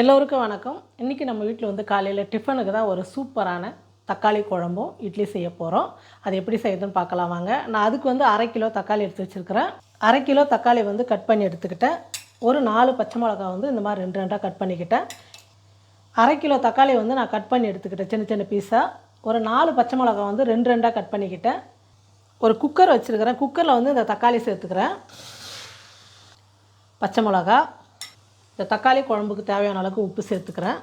எல்லோருக்கும் வணக்கம். இன்றைக்கி நம்ம வீட்டில் வந்து காலையில் டிஃபனுக்கு தான் ஒரு சூப்பரான தக்காளி குழம்பும் இட்லி செய்ய போகிறோம் அது எப்படி செய்யுதுன்னு பார்க்கலாம் வாங்க. நான் அதுக்கு வந்து அரை கிலோ தக்காளி எடுத்து வச்சுருக்கிறேன். அரை கிலோ தக்காளி வந்து கட் பண்ணி எடுத்துக்கிட்டேன். ஒரு நாலு பச்சை மிளகா வந்து இந்த மாதிரி ரெண்டு ரெண்டாக கட் பண்ணிக்கிட்டேன். அரை கிலோ தக்காளி வந்து நான் கட் பண்ணி எடுத்துக்கிட்டேன். சின்ன சின்ன பீஸாக ஒரு நாலு பச்சை மிளகா வந்து ரெண்டு ரெண்டாக கட் பண்ணிக்கிட்டேன். ஒரு குக்கர் வச்சுருக்கிறேன். குக்கரில் வந்து இந்த தக்காளி சேர்த்துக்கிறேன். பச்சை மிளகா இந்த தக்காளி குழம்புக்கு தேவையான அளவுக்கு உப்பு சேர்த்துக்கிறேன்.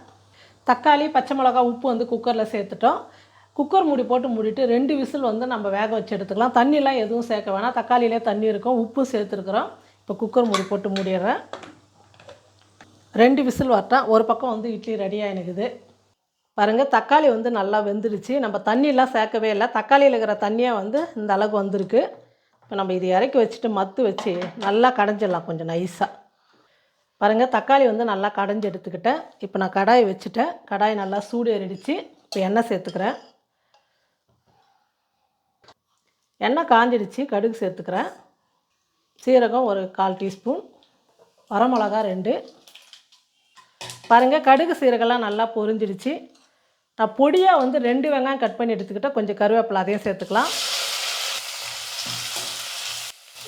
தக்காளி பச்சை மிளகா உப்பு வந்து குக்கரில் சேர்த்துட்டோம். குக்கர் மூடி போட்டு மூடிட்டு ரெண்டு விசில் வந்து நம்ம வேக வச்சு எடுத்துக்கலாம். தண்ணிலாம் எதுவும் சேர்க்க வேணாம். தக்காளியிலே தண்ணி இருக்கும். உப்பு சேர்த்துருக்குறோம். இப்போ குக்கர் மூடி போட்டு மூடிடுறேன். ரெண்டு விசில் வரட்டேன் ஒரு பக்கம் வந்து இட்லி ரெடியாக எனக்குது பாருங்கள் தக்காளி வந்து நல்லா வெந்துருச்சு நம்ம தண்ணியெலாம் சேர்க்கவே இல்லை. தக்காளியில் இருக்கிற தண்ணியாக வந்து இந்த அளவுக்கு வந்திருக்கு. இப்போ நம்ம இது இறக்கி வச்சுட்டு மத்து வச்சு நல்லா கடைஞ்சிடலாம் கொஞ்சம் நைஸாக பாருங்கள் தக்காளி வந்து நல்லா கடைஞ்சி எடுத்துக்கிட்டேன். இப்போ நான் கடாயை வச்சுட்டேன். கடாய் நல்லா சூடு ஏறிடுச்சு இப்போ எண்ணெய் சேர்த்துக்கிறேன். எண்ணெய் காஞ்சிடுச்சு. கடுகு சேர்த்துக்கிறேன். சீரகம் ஒரு கால் டீஸ்பூன். வரமிளகா ரெண்டு. பாருங்கள் கடுகு சீரகம்லாம் நல்லா பொரிஞ்சிடுச்சு. நான் பொடியாக வந்து ரெண்டு வெங்காயம் கட் பண்ணி எடுத்துக்கிட்டால் கொஞ்சம் கருவேப்பிலை அதையும் சேர்த்துக்கலாம்.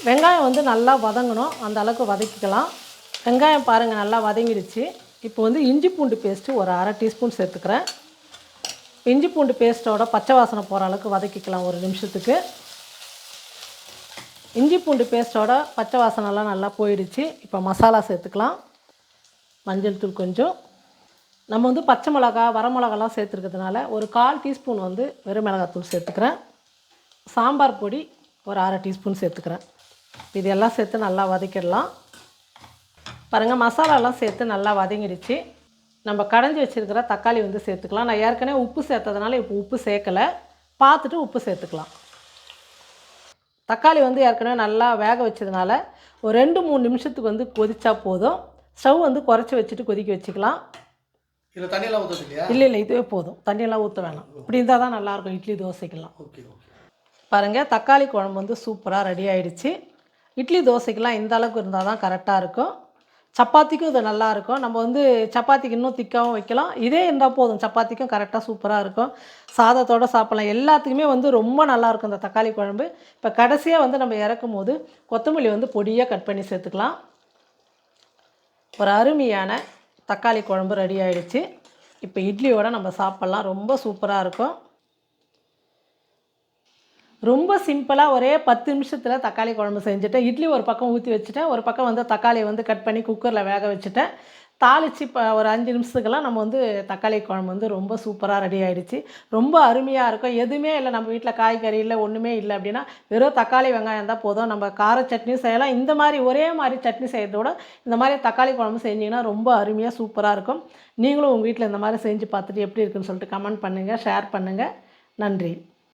வெங்காயம் வந்து நல்லா வதங்கணும். அந்த அளவுக்கு வதக்கிக்கலாம். வெங்காயம் பாருங்கள் நல்லா வதங்கிடுச்சு. இப்போ வந்து இஞ்சி பூண்டு பேஸ்ட்டு ஒரு அரை டீஸ்பூன் சேர்த்துக்கிறேன். இஞ்சி பூண்டு பேஸ்ட்டோட பச்சை வாசனை போகிற அளவுக்கு வதக்கிக்கலாம் ஒரு நிமிஷத்துக்கு. இஞ்சி பூண்டு பேஸ்ட்டோட பச்சை வாசனைலாம் நல்லா போயிடுச்சு. இப்போ மசாலா சேர்த்துக்கலாம். மஞ்சள் தூள் கொஞ்சம். நம்ம வந்து பச்சை மிளகா வரமிளகாலாம் சேர்த்துருக்கிறதுனால ஒரு கால் டீஸ்பூன் வந்து வெறும் மிளகாத்தூள் சேர்த்துக்கிறேன். சாம்பார் பொடி ஒரு அரை டீஸ்பூன் சேர்த்துக்கிறேன். இது எல்லாம் சேர்த்து நல்லா வதக்கிடலாம். பாருங்கள் மசாலாலாம் சேர்த்து நல்லா வதங்கிடுச்சு. நம்ம கடைஞ்சி வச்சுருக்கிற தக்காளி வந்து சேர்த்துக்கலாம். நான் ஏற்கனவே உப்பு சேர்த்ததுனால இப்போ உப்பு சேர்க்கலை. பார்த்துட்டு உப்பு சேர்த்துக்கலாம். தக்காளி வந்து ஏற்கனவே நல்லா வேக வச்சதுனால ஒரு ரெண்டு மூணு நிமிஷத்துக்கு வந்து கொதிச்சா போதும். ஸ்டவ் வந்து குறைச்சி வச்சுட்டு கொதிக்க வச்சுக்கலாம். இதில் தண்ணியெல்லாம் இல்லையா? இல்லை இல்லை இதுவே போதும். தண்ணியெல்லாம் ஊற்ற வேணாம். இப்படி இருந்தால் தான் நல்லாயிருக்கும். இட்லி தோசைக்கெல்லாம். ஓகே பாருங்கள் தக்காளி குழம்பு வந்து சூப்பராக ரெடி ஆயிடுச்சு. இட்லி தோசைக்கெல்லாம் இந்த அளவுக்கு இருந்தால் தான் கரெக்டாக இருக்கும். சப்பாத்திக்கும் இது நல்லா இருக்கும். நம்ம வந்து சப்பாத்திக்கு இன்னும் திக்காகவும் வைக்கலாம். இதே இருந்தால் போதும். சப்பாத்திக்கும் கரெக்டாக சூப்பராக இருக்கும். சாதத்தோடு சாப்பிட்லாம். எல்லாத்துக்குமே வந்து ரொம்ப நல்லாயிருக்கும் இந்த தக்காளி குழம்பு. இப்போ கடைசியாக வந்து நம்ம இறக்கும் போது கொத்தமல்லி வந்து பொடியாக கட் பண்ணி சேர்த்துக்கலாம். ஒரு அருமையான தக்காளி குழம்பு ரெடி ஆகிடுச்சு இப்போ இட்லியோடு நம்ம சாப்பிட்லாம். ரொம்ப சூப்பராக இருக்கும். ரொம்ப சிம்பிளாக ஒரே பத்து நிமிஷத்தில் தக்காளி குழம்பு செஞ்சுட்டேன் இட்லி ஒரு பக்கம் ஊற்றி வச்சுட்டேன் ஒரு பக்கம் வந்து தக்காளியை வந்து கட் பண்ணி குக்கரில் வேக வச்சுட்டேன். தாளித்து இப்போ ஒரு அஞ்சு நிமிஷத்துக்கெல்லாம் நம்ம வந்து தக்காளி குழம்பு வந்து ரொம்ப சூப்பராக ரெடி ஆகிடுச்சு ரொம்ப அருமையாக இருக்கும். எதுவுமே இல்லை நம்ம வீட்டில் காய்கறி இல்லை ஒன்றுமே இல்லை அப்படின்னா வெறும் தக்காளி வெங்காயம் தான் போதும். நம்ம கார சட்னியும் செய்யலாம். இந்த மாதிரி ஒரே மாதிரி சட்னி செய்கிறத விட இந்த மாதிரி தக்காளி குழம்பு செஞ்சிங்கன்னா ரொம்ப அருமையாக சூப்பராக இருக்கும். நீங்களும் உங்கள் வீட்டில் இந்த மாதிரி செஞ்சு பார்த்துட்டு எப்படி இருக்குன்னு சொல்லிட்டு கமெண்ட் பண்ணுங்கள் ஷேர் பண்ணுங்கள் நன்றி.